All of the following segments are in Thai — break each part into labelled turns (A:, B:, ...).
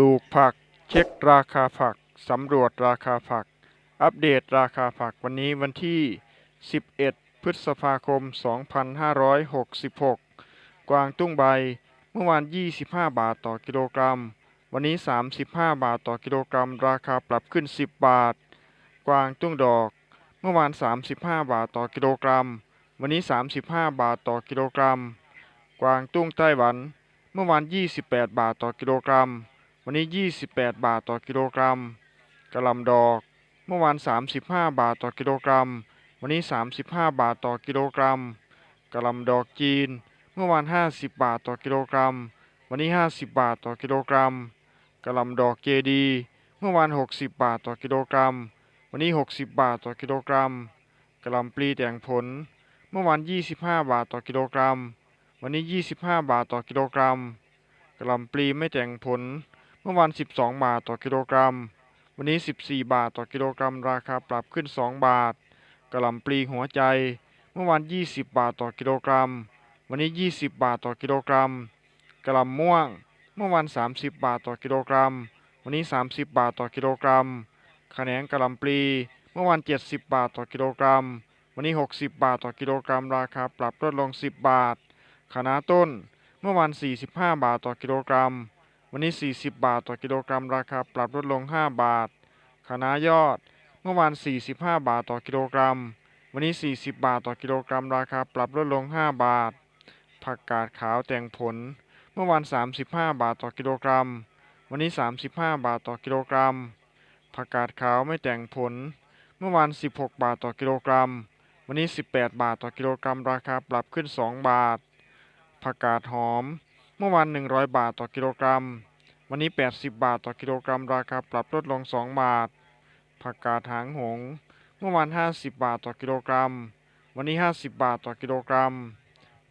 A: ลูกผัก เช็คราคาผัก สำรวจราคาผัก อัปเดตราคาผักวันนี้วันที่ 11 พฤษภาคม 2566 กวางตุ้งใบ เมื่อวาน 25 บาทต่อกิโลกรัม วันนี้ 35 บาทต่อกิโลกรัม ราคาปรับขึ้น 10 บาท กวางตุ้งดอก เมื่อวาน 35 บาทต่อกิโลกรัม วันนี้ 35 บาทต่อกิโลกรัม กวางตุ้งไต้หวัน เมื่อวาน 28 บาทต่อกิโลกรัม วันนี้ 28 บาทต่อกิโลกรัมกระลำดอก เมื่อวาน 35 บาทต่อกิโลกรัม วันนี้ 35 บาทต่อกิโลกรัมกระลำดอกจีน เมื่อวาน 50 บาทต่อกิโลกรัม วันนี้ 50 บาทต่อกิโลกรัมกระลำดอกเจดี เมื่อวาน 60 บาทต่อกิโลกรัม วันนี้ 60 บาทต่อกิโลกรัมกระลำปลีแต่งผล เมื่อวาน 25 บาทต่อกิโลกรัม วันนี้ 25 บาทต่อกิโลกรัมกระลำปลีไม่แต่งผล เมื่อวาน 12 บาทต่อกิโลกรัม วันนี้ 14 บาทต่อกิโลกรัม ราคาปรับขึ้น 2 บาทกระหล่ำปลีหัวใจ เมื่อวาน 20 บาทต่อกิโลกรัม วันนี้ 20 บาทต่อกิโลกรัมกระหล่ำม่วง เมื่อวาน 30 บาทต่อกิโลกรัม วันนี้ 30 บาทต่อกิโลกรัมขแหนงกระหล่ำปลี เมื่อวาน 70 บาทต่อกิโลกรัม วันนี้ 60 บาทต่อกิโลกรัม ราคาปรับลดลง 10 บาทคะน้าต้น เมื่อวาน 45 บาทต่อกิโลกรัม วันนี้ 40 บาทต่อกิโลกรัมราคาปรับลดลง 5 บาทคะน้ายอด เมื่อวาน 45 บาทต่อกิโลกรัม วันนี้ 40 บาทต่อกิโลกรัมราคาปรับลดลง 5 บาท ผักกาดขาวแตงผล เมื่อวาน 35 บาทต่อกิโลกรัม วันนี้ 35 บาทต่อกิโลกรัม ผักกาดขาวไม่แต่งผล เมื่อวาน 16 บาทต่อกิโลกรัม วันนี้ 18 บาทต่อกิโลกรัมราคาปรับขึ้น 2 บาท ผักกาดหอม เมื่อวาน 100 บาทต่อกิโลกรัม วันนี้ 80 บาทต่อกิโลกรัม ราคาปรับลดลง 2 บาท ผักกาดหางหง เมื่อวาน 50 บาทต่อกิโลกรัม วันนี้ 50 บาทต่อกิโลกรัม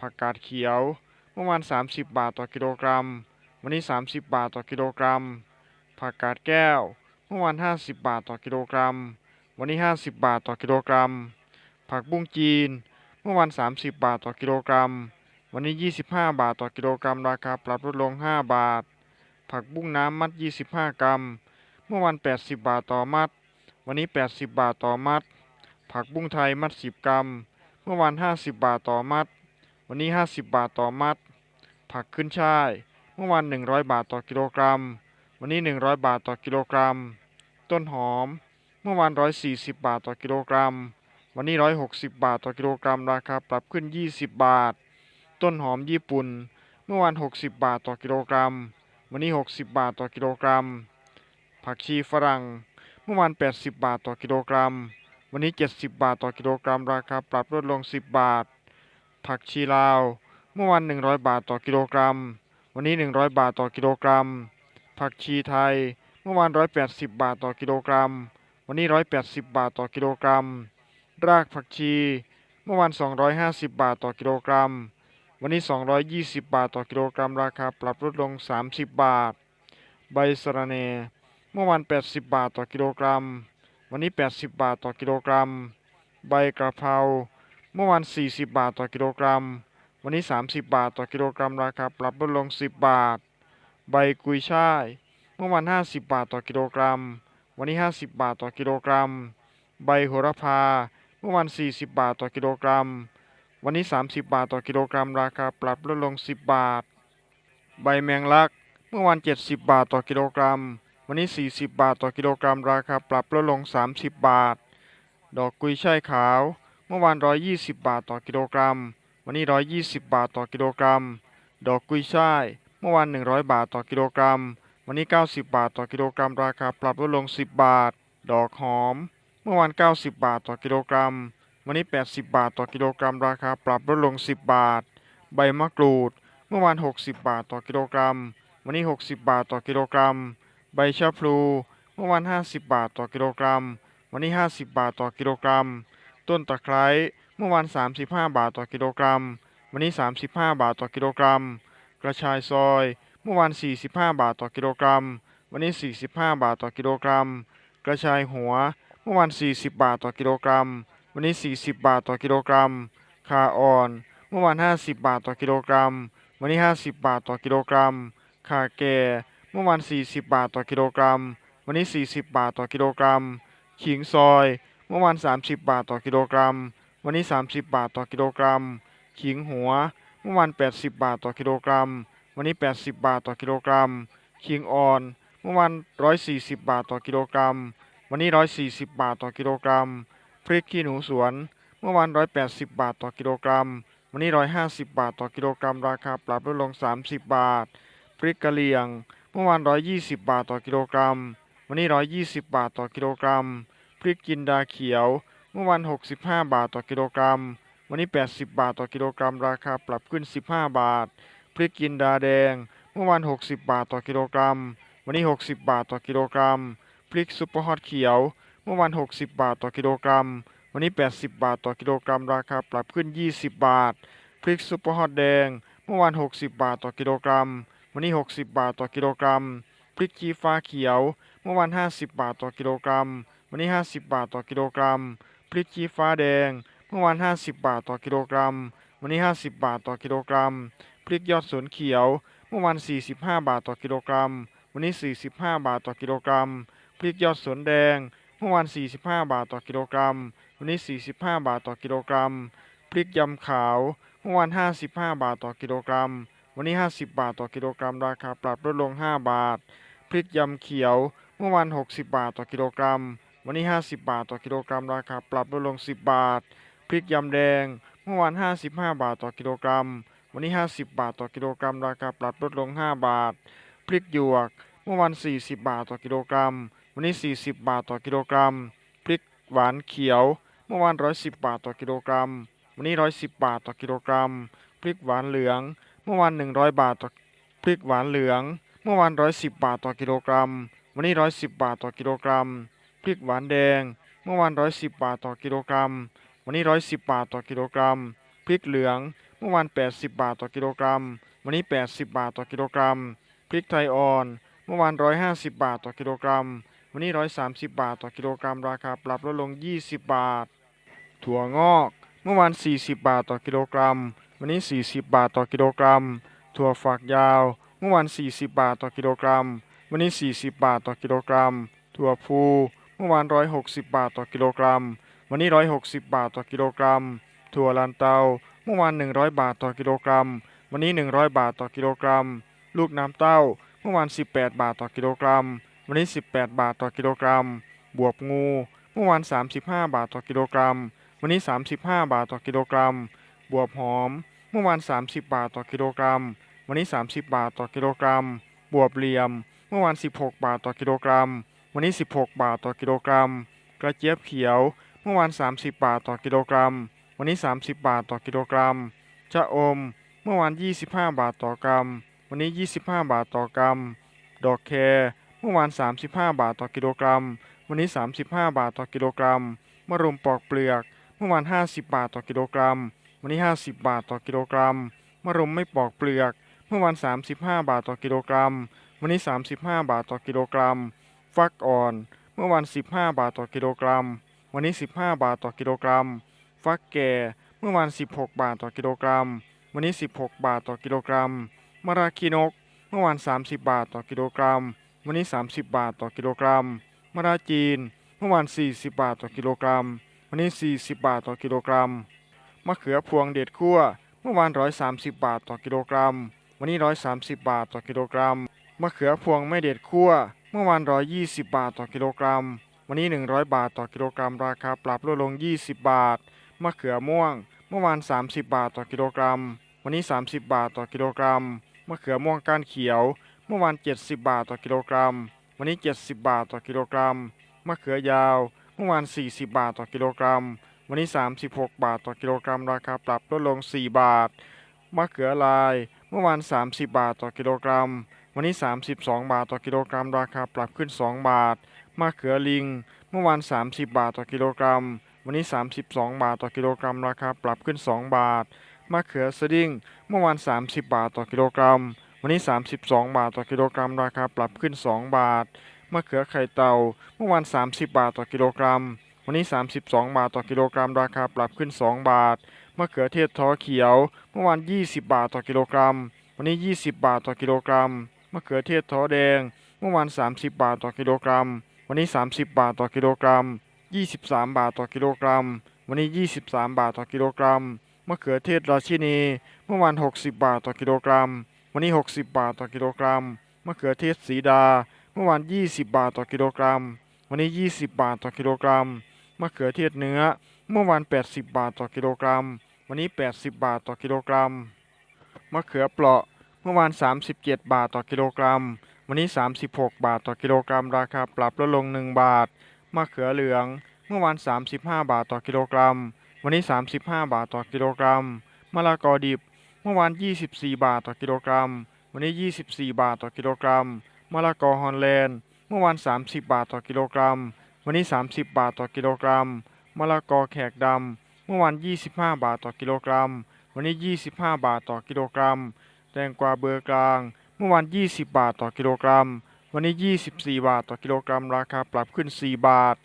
A: ผักกาดเขียว เมื่อวาน 30 บาทต่อกิโลกรัม วันนี้ 30 บาทต่อกิโลกรัม ผักกาดแก้ว เมื่อวาน 50 บาทต่อกิโลกรัม วันนี้ 50 บาทต่อกิโลกรัม ผักบุ้งจีน เมื่อวาน 30 บาทต่อกิโลกรัม วันนี้ 25 บาทต่อกิโลกรัมราคาปรับลดลง 5 บาท ผักบุ้งน้ำมัด 25 กรัม เมื่อวาน80 บาทต่อมัด วันนี้ 80 บาทต่อมัด ผักบุ้งไทยมัด 10 กรัม เมื่อวาน50 บาทต่อมัด วันนี้ 50 บาทต่อมัด ผักขึ้นช่าย เมื่อวาน100 บาทต่อกิโลกรัม วันนี้ 100 บาทต่อกิโลกรัม ต้นหอม เมื่อวาน140 บาทต่อกิโลกรัม วันนี้ 160 บาทต่อกิโลกรัม ราคาปรับขึ้น 20 บาท ต้นหอมญี่ปุ่น เมื่อวาน 60 บาทต่อกิโลกรัม วันนี้ 60 บาทต่อกิโลกรัม ผักชีฝรั่ง เมื่อวาน 80 บาทต่อกิโลกรัม วันนี้ 70 บาทต่อกิโลกรัม ราคาปรับลดลง 10 บาท ผักชีลาว เมื่อวาน 100 บาทต่อกิโลกรัม วันนี้ 100 บาทต่อกิโลกรัม ผักชีไทย เมื่อวาน 180 บาทต่อกิโลกรัม วันนี้ 180 บาทต่อกิโลกรัม รากผักชี เมื่อวาน 250 บาทต่อกิโลกรัม วันนี้ 220 บาทต่อกิโลกรัมราคาปรับลดลง 30 บาท ใบสะระแหน่เมื่อวาน 80 บาทต่อกิโลกรัม วันนี้ 80 บาทต่อกิโลกรัม ใบกระเพราเมื่อวาน 40 บาทต่อกิโลกรัม วันนี้ 30 บาทต่อกิโลกรัมราคาปรับลดลง 10 บาท ใบกุยช่ายเมื่อวาน 50 บาทต่อกิโลกรัม วันนี้ 50 บาทต่อกิโลกรัม ใบโหระพา เมื่อวาน 40 บาทต่อกิโลกรัม วันนี้ 30 บาทต่อกิโลกรัม ราคาปรับลดลง 10 บาท ใบแมงลัก เมื่อวาน 70 บาทต่อกิโลกรัม วันนี้ 40 บาทต่อกิโลกรัม ราคาปรับลดลง 30 บาท ดอกกุยช่ายขาว เมื่อวาน 120 บาทต่อกิโลกรัม วันนี้ 120 บาทต่อกิโลกรัม ดอกกุยช่าย เมื่อวาน 100 บาทต่อกิโลกรัม วันนี้ 90 บาทต่อกิโลกรัม ราคาปรับลดลง 10 บาท ดอกหอม เมื่อวาน 90 บาทต่อกิโลกรัม วันนี้ 80 บาทต่อกิโลกรัมราคาปรับลดลง 10 บาท ใบมะกรูด เมื่อวาน 60 บาทต่อกิโลกรัม วันนี้ 60 บาทต่อกิโลกรัม ใบชะพลู เมื่อวาน 50 บาทต่อกิโลกรัม วันนี้ 50 บาทต่อกิโลกรัม ต้นตะไคร้เมื่อวาน 35 บาทต่อกิโลกรัม วันนี้ 35 บาทต่อกิโลกรัม กระชายซอย เมื่อวาน 45 บาทต่อกิโลกรัม วันนี้ 45 บาทต่อกิโลกรัม กระชายหัว เมื่อวาน 40 บาทต่อกิโลกรัม วันนี้ 40 บาทต่อกิโลกรัม คาอ่อน เมื่อวาน 50 บาทต่อกิโลกรัม วันนี้ 50 บาทต่อกิโลกรัม คาแก่ เมื่อวาน 40 บาทต่อกิโลกรัม วันนี้ 40 บาทต่อกิโลกรัม ขิงซอย เมื่อวาน 30 บาทต่อกิโลกรัม วันนี้ 30 บาทต่อกิโลกรัม ขิงหัว เมื่อวาน 80 บาทต่อกิโลกรัม วันนี้ 80 บาทต่อกิโลกรัม ขิงอ่อน เมื่อวาน 140 บาทต่อกิโลกรัม วันนี้ 140 บาทต่อกิโลกรัม พริกขี้หนูสวน เมื่อวาน 180 บาทต่อกิโลกรัม วันนี้ 150 บาทต่อกิโลกรัม ราคาปรับลดลง 30 บาท พริกกะเหรี่ยง เมื่อวาน 120 บาทต่อกิโลกรัม วันนี้ 120 บาทต่อกิโลกรัม พริกจินดาเขียว เมื่อวาน 65 บาทต่อกิโลกรัม วันนี้ 80 บาทต่อกิโลกรัม ราคาปรับขึ้น 15 บาท พริกจินดาแดง เมื่อวาน 60 บาทต่อกิโลกรัม วันนี้ 60 บาทต่อกิโลกรัม พริกซุปเปอร์ฮอตเขียว เมื่อวาน 60 บาทต่อกิโลกรัม วันนี้ 80 บาทต่อกิโลกรัม ราคาปรับขึ้น 20 บาท พริกซุปเปอร์ฮอตแดง เมื่อวาน 60 บาทต่อกิโลกรัม วันนี้ 60 บาทต่อกิโลกรัม พริกชี้ฟ้าเขียว เมื่อวาน 50 บาทต่อกิโลกรัม วันนี้ 50 บาทต่อกิโลกรัม พริกชี้ฟ้าแดง เมื่อวาน 50 บาทต่อกิโลกรัม วันนี้ 50 บาทต่อกิโลกรัม พริกยอดสวนเขียว เมื่อวาน 45 บาทต่อกิโลกรัม วันนี้ 45 บาทต่อกิโลกรัม พริกยอดสวนแดง มื่อวาน 45 บาทต่อกิโลกรัม วันนี้ 45 บาทต่อกิโลกรัม พริกยำขาว เมื่อวาน 55 บาทต่อกิโลกรัม วันนี้ 50 บาทต่อกิโลกรัม ราคาปรับลดลง 5 บาท พริกยำเขียว เมื่อวาน 60 บาทต่อกิโลกรัม วันนี้ 50 บาทต่อกิโลกรัม ราคาปรับลดลง 10 บาท พริกยำแดง เมื่อวาน 55 บาทต่อกิโลกรัม วันนี้ 50 บาทต่อกิโลกรัม ราคาปรับลดลง 5 บาท พริกหยวก เมื่อวาน 40 บาทต่อกิโลกรัม วันนี้ 40 บาทต่อกิโลกรัม พริกหวานเขียว เมื่อวาน 110 บาทต่อกิโลกรัม วันนี้ 110 บาทต่อกิโลกรัม พริกหวานเหลือง เมื่อวาน 100 บาทต่อพริกหวานเหลือง เมื่อวาน 110 บาทต่อกิโลกรัม วันนี้ 110 บาทต่อกิโลกรัม พริกหวานแดง เมื่อวาน 110 บาทต่อกิโลกรัม วันนี้ 110 บาทต่อกิโลกรัม พริกเหลือง เมื่อวาน 80 บาทต่อกิโลกรัม วันนี้ 80 บาทต่อกิโลกรัม พริกไทยอ่อน เมื่อวาน 150 บาทต่อกิโลกรัม วันนี้ 130 บาทต่อกิโลกรัมราคาปรับลดลง 20 บาท ถั่วงอก เมื่อวาน 40 บาทต่อกิโลกรัม วันนี้ 40 บาทต่อกิโลกรัม ถั่วฝักยาว เมื่อวาน 40 บาทต่อกิโลกรัม วันนี้ 40 บาทต่อกิโลกรัม ถั่วพูเมื่อวาน 160 บาทต่อกิโลกรัม วันนี้ 160 บาทต่อกิโลกรัม ถั่วลันเตา เมื่อวาน 100 บาทต่อกิโลกรัม วันนี้ 100 บาทต่อกิโลกรัม ลูกน้ำเต้า เมื่อวาน 18 บาทต่อกิโลกรัม วันนี้ 18 บาทต่อกิโลกรัม บวบงู เมื่อวาน 35 บาทต่อกิโลกรัม วันนี้ 35 บาทต่อกิโลกรัม บวบหอม เมื่อวาน 30 บาทต่อกิโลกรัม วันนี้ 30 บาทต่อกิโลกรัม บวบเหลี่ยม เมื่อวาน 16 บาทต่อกิโลกรัม วันนี้ 16 บาทต่อกิโลกรัม กระเจี๊ยบเขียว เมื่อวาน 30 บาทต่อกิโลกรัม วันนี้ 30 บาทต่อกิโลกรัม ชะอม เมื่อวาน 25 บาทต่อกรัม วันนี้ 25 บาทต่อกรัม ดอกแคร เมื่อวาน 35 บาทต่อกิโลกรัม วันนี้ 35 บาทต่อกิโลกรัมมะรุมปอกเปลือก เมื่อวาน 50 บาทต่อกิโลกรัม วันนี้ 50 บาทต่อกิโลกรัมมะรุมไม่ปอกเปลือก เมื่อวาน 35 บาทต่อกิโลกรัม วันนี้ 35 บาทต่อกิโลกรัม ฟักอ่อน เมื่อวาน 15 บาทต่อกิโลกรัม วันนี้ 15 บาทต่อกิโลกรัม ฟักแก่ เมื่อวาน 16 บาทต่อกิโลกรัม วันนี้ 16 บาทต่อกิโลกรัมมะระคีนก เมื่อวาน 30 บาทต่อกิโลกรัม วันนี้ 30 บาทต่อกิโลกรัมมะระจีน เมื่อวาน 40 บาทต่อกิโลกรัม วันนี้ 40 บาทต่อกิโลกรัม มะเขือพวงเด็ดคั่วเมื่อวาน 130 บาทต่อกิโลกรัม วันนี้ 130 บาทต่อกิโลกรัม มะเขือพวงไม่เด็ดคั่วเมื่อวาน 120 บาทต่อกิโลกรัม วันนี้ 100 บาทต่อกิโลกรัม ราคาปรับลดลง 20 บาท มะเขือม่วง เมื่อวาน 30 บาทต่อกิโลกรัม วันนี้ 30 บาทต่อกิโลกรัม มะเขือม่วงก้านเขียว เมื่อวาน 70 บาทต่อกิโลกรัม วันนี้ 70 บาทต่อกิโลกรัม มะเขือยาว เมื่อวาน 40 บาทต่อกิโลกรัม วันนี้ 36 บาทต่อกิโลกรัม ราคาปรับลดลง 4 บาท มะเขือลาย เมื่อวาน 30 บาทต่อกิโลกรัม วันนี้ 32 บาทต่อกิโลกรัม ราคาปรับขึ้น 2 บาท มะเขือลิง เมื่อวาน 30 บาทต่อกิโลกรัม วันนี้ 32 บาทต่อกิโลกรัม ราคาปรับขึ้น 2 บาท มะเขือสดิ้ง เมื่อวาน 30 บาทต่อกิโลกรัม วันนี้ 32 บาทต่อกิโลกรัมราคาปรับขึ้น 2 บาทมะเขือไข่เต่าเมื่อวาน 30 บาทต่อกิโลกรัม วันนี้ 32 บาทต่อกิโลกรัม ราคาปรับขึ้น 2 บาทมะเขือเทศท้อเขียว เมื่อวาน 20 บาทต่อกิโลกรัม วันนี้ 20 บาทต่อกิโลกรัมมะเขือเทศท้อแดง เมื่อวาน 30 บาทต่อกิโลกรัม วันนี้ 30 บาทต่อกิโลกรัม 23 บาทต่อกิโลกรัม วันนี้ 23 บาทต่อกิโลกรัมมะเขือเทศราชินี เมื่อวาน 60 บาทต่อกิโลกรัม วันนี้ 60 บาทต่อกิโลกรัมมะเขือเทศสีดา เมื่อวาน 20 บาทต่อกิโลกรัม วันนี้ 20 บาทต่อกิโลกรัมมะเขือเทศเนื้อ เมื่อวาน 80 บาทต่อกิโลกรัม วันนี้ 80 บาทต่อกิโลกรัมมะเขือเปราะ เมื่อวาน 37 บาทต่อกิโลกรัม วันนี้ 36 บาทต่อกิโลกรัม ราคาปรับลดลง 1 บาทมะเขือเหลือง เมื่อวาน 35 บาทต่อกิโลกรัม วันนี้ 35 บาทต่อกิโลกรัมมะละกอดิบ เมื่อวาน 24 บาทต่อกิโลกรัม วันนี้ 24 บาทต่อกิโลกรัม มะละกอฮอลแลนด์ เมื่อวาน 30 บาทต่อกิโลกรัม วันนี้ 30 บาทต่อกิโลกรัม มะละกอแขกดำ เมื่อวาน 25 บาทต่อกิโลกรัม วันนี้ 25 บาทต่อกิโลกรัม แตงกวาเบอร์กลาง เมื่อวาน 20 บาทต่อกิโลกรัม วันนี้ 24 บาทต่อกิโลกรัม ราคาปรับขึ้น 4 บาท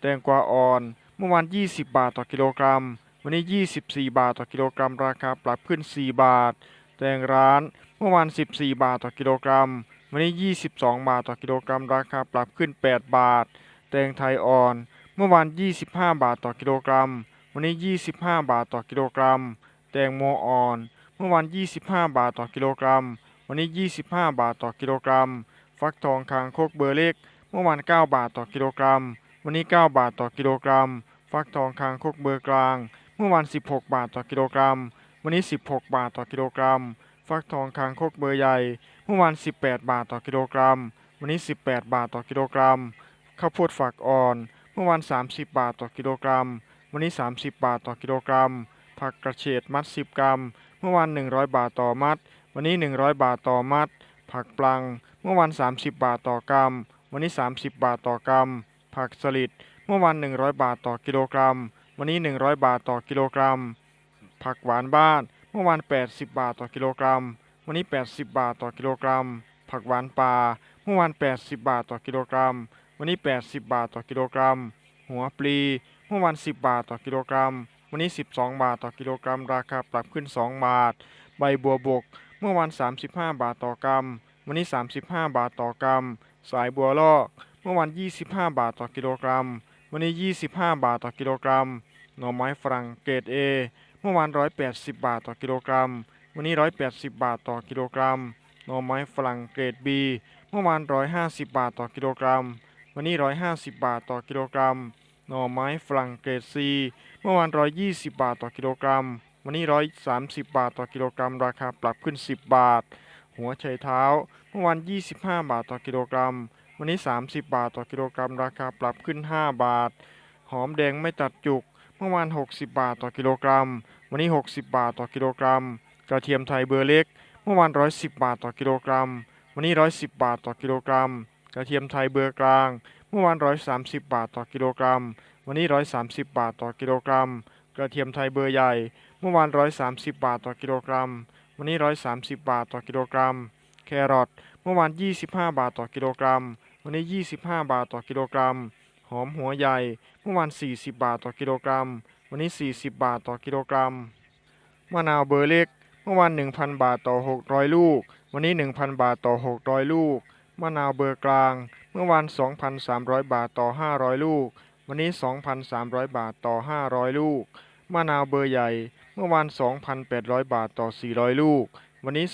A: แตงกวาอ่อน เมื่อวาน 20 บาทต่อกิโลกรัม วันนี้ 24 บาทต่อกิโลกรัมราคาปรับขึ้น 4 บาท แตงร้านเมื่อวาน 14 บาทต่อกิโลกรัม วันนี้ 22 บาทต่อกิโลกรัมราคาปรับขึ้น 8 บาท แตงไทยอ่อน เมื่อวาน 25 บาทต่อกิโลกรัม วันนี้ 25 บาทต่อกิโลกรัม แตงโมอ่อน เมื่อวาน 25 บาทต่อกิโลกรัม วันนี้ 25 บาทต่อกิโลกรัม ฟักทองคางโคกเบอร์เล็ก เมื่อวาน 9 บาทต่อกิโลกรัม วันนี้ 9 บาทต่อกิโลกรัม ฟักทองคางโคกเบอร์กลาง เมื่อวาน 16 บาทต่อกิโลกรัม วันนี้ 16 บาทต่อกิโลกรัม ฟักทองคางคกเบอร์ใหญ่ เมื่อวาน 18 บาทต่อกิโลกรัม วันนี้ 18 บาทต่อกิโลกรัม ข้าวโพดฝักอ่อน เมื่อวาน 30 บาทต่อกิโลกรัม วันนี้ 30 บาทต่อกิโลกรัม ผักกระเฉดมัด 10 กรัม เมื่อวาน 100 บาทต่อมัด วันนี้ 100 บาทต่อมัด ผักปลัง เมื่อวาน 30 บาทต่อกรัม วันนี้ 30 บาทต่อกรัม ผักสลิด เมื่อวาน 100 บาทต่อกิโลกรัม วันนี้ 100 บาทต่อกิโลกรัม ผักหวานบ้านเมื่อวาน 80 บาทต่อกิโลกรัม วันนี้ 80 บาทต่อกิโลกรัม ผักหวานป่าเมื่อวาน 80 บาทต่อกิโลกรัม วันนี้ 80 บาทต่อกิโลกรัม หัวปลีเมื่อวาน 10 บาทต่อกิโลกรัม วันนี้ 12 บาทต่อกิโลกรัม ราคาปรับขึ้น 2 บาท ใบบัวบก เมื่อวาน 35 บาทต่อกรัม วันนี้ 35 บาทต่อกรัม สายบัวลอก เมื่อวาน 25 บาทต่อกิโลกรัม วันนี้ 25 บาทต่อกิโลกรัม หน่อไม้ฝรั่งเกรด A เมื่อวาน 180 บาทต่อกิโลกรัม วันนี้ 180 บาทต่อกิโลกรัม หน่อไม้ฝรั่งเกรด B เมื่อวาน 150 บาทต่อกิโลกรัม วันนี้ 150 บาทต่อกิโลกรัม หน่อไม้ฝรั่งเกรด C เมื่อวาน 120 บาทต่อกิโลกรัม วันนี้ 130 บาทต่อกิโลกรัม ราคาปรับขึ้น 10 บาท หัวไชเท้า เมื่อวาน 25 บาทต่อกิโลกรัม วันนี้ 30 บาทต่อกิโลกรัมราคาปรับขึ้น 5 บาท หอมแดงไม่ตัดจุก เมื่อวาน 60 บาทต่อกิโลกรัม วันนี้ 60 บาทต่อกิโลกรัม กระเทียมไทยเบอร์เล็ก เมื่อวาน 110 บาทต่อกิโลกรัม วันนี้ 110 บาทต่อกิโลกรัม กระเทียมไทยเบอร์กลาง เมื่อวาน 130 บาทต่อกิโลกรัม วันนี้ 130 บาทต่อกิโลกรัม กระเทียมไทยเบอร์ใหญ่ เมื่อวาน 130 บาทต่อกิโลกรัม วันนี้ 130 บาทต่อกิโลกรัม แครอท เมื่อวาน 25 บาทต่อกิโลกรัม วันนี้ 25 บาทต่อกิโลกรัม หอมหัวใหญ่ เมื่อวาน 40 บาทต่อกิโลกรัม วันนี้ 40 บาทต่อกิโลกรัม มะนาวเบอร์เล็ก เมื่อวาน 1,000 บาทต่อ 600 ลูก วันนี้ 1,000 บาทต่อ 600 ลูก มะนาวเบอร์กลาง เมื่อวาน 2,300 บาทต่อ 500 ลูก วันนี้ 2,300 บาทต่อ 500 ลูก มะนาวเบอร์ใหญ่ เมื่อวาน 2,800 บาทต่อ 400 ลูก วันนี้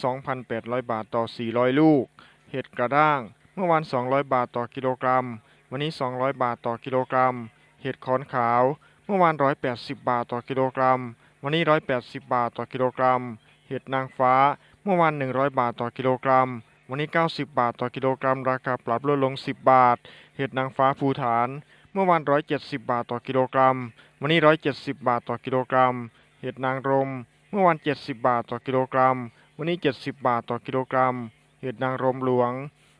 A: 2,800 บาทต่อ 400 ลูก เห็ดกระด้าง มื่อวาน 200 บาทต่อกิโลกรัม วันนี้ 200 บาทต่อกิโลกรัม เห็ดขอนขาว เมื่อวาน 180 บาทต่อกิโลกรัม วันนี้ 180 บาทต่อกิโลกรัม เห็ดนางฟ้า เมื่อวาน 100 บาทต่อกิโลกรัม วันนี้ 90 บาทต่อกิโลกรัม ราคาปรับลดลง 10 บาท เห็ดนางฟ้าภูฐาน เมื่อวาน 170 บาทต่อกิโลกรัม วันนี้ 170 บาทต่อกิโลกรัม เห็ดนางรม เมื่อวาน 70 บาทต่อกิโลกรัม วันนี้ 70 บาทต่อกิโลกรัม เห็ดนางรมหลวง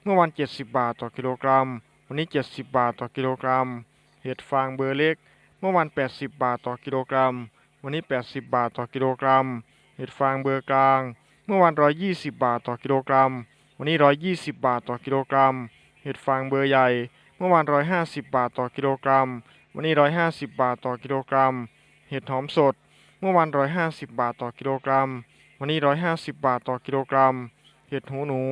A: เมื่อวาน70 บาทต่อกิโลกรัม วันนี้ 70 บาทต่อกิโลกรัม เห็ดฟางเบอร์เล็ก เมื่อวาน80 บาทต่อกิโลกรัม วันนี้ 80 บาทต่อกิโลกรัม เห็ดฟางเบอร์กลาง เมื่อวาน120 บาทต่อกิโลกรัม วันนี้ 120 บาทต่อกิโลกรัม เห็ดฟางเบอร์ใหญ่ เมื่อวาน150 บาทต่อกิโลกรัม วันนี้ 150 บาทต่อกิโลกรัม เห็ดหอมสด เมื่อวาน150 บาทต่อกิโลกรัม วันนี้ 150 บาทต่อกิโลกรัม เห็ดหูหนู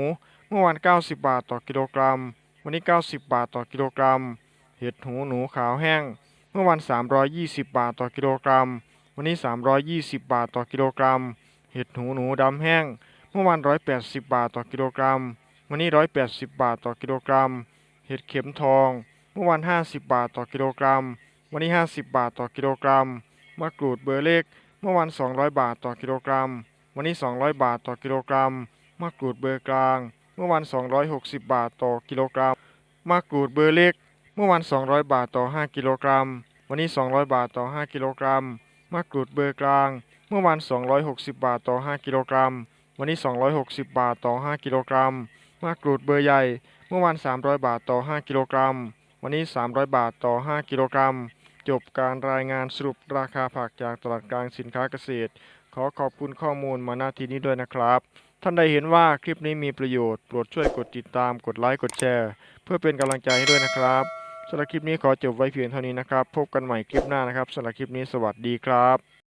A: เมื่อวาน 90 บาทต่อกิโลกรัม วันนี้ 90 บาทต่อกิโลกรัม เห็ดหูหนูขาวแห้ง เมื่อวัน320 บาทต่อกิโลกรัม วันนี้ 320 บาทต่อกิโลกรัม เห็ดหูหนูดำแห้ง เมื่อวัน180 บาทต่อกิโลกรัม วันนี้ 180 บาทต่อกิโลกรัม เห็ดเข็มทอง เมื่อวัน50 บาทต่อกิโลกรัม วันนี้ 50 บาทต่อกิโลกรัม มะกรูดเบอร์เล็ก เมื่อวัน200 บาทต่อกิโลกรัม วันนี้ 200 บาทต่อกิโลกรัม มะกรูดเบอร์กลาง เมื่อวัน 260 บาทต่อกิโลกรัมมะกรูดเบอร์เล็ก เมื่อวัน 200 บาทต่อ 5 กิโลกรัม วันนี้ 200 บาทต่อ 5 กิโลกรัมมะกรูดเบอร์กลาง เมื่อวัน 260 บาทต่อ 5 กิโลกรัม วันนี้ 260 บาทต่อ 5 กิโลกรัมมะกรูดเบอร์ใหญ่ เมื่อวัน 300 บาทต่อ 5 กิโลกรัม วันนี้ 300 บาทต่อ 5 กิโลกรัม จบการรายงานสรุปราคาผักจากตลาดกลางสินค้าเกษตร ขอขอบคุณข้อมูลมาณที่นี้ด้วยนะครับ ท่านใดเห็นว่าคลิปนี้มีประโยชน์ โปรดช่วยกดติดตาม กดไลค์ กดแชร์ เพื่อเป็นกำลังใจให้ด้วยนะครับสำหรับคลิปนี้ขอจบไว้เพียงเท่านี้นะครับ พบกันใหม่คลิปหน้านะครับสำหรับคลิปนี้สวัสดีครับ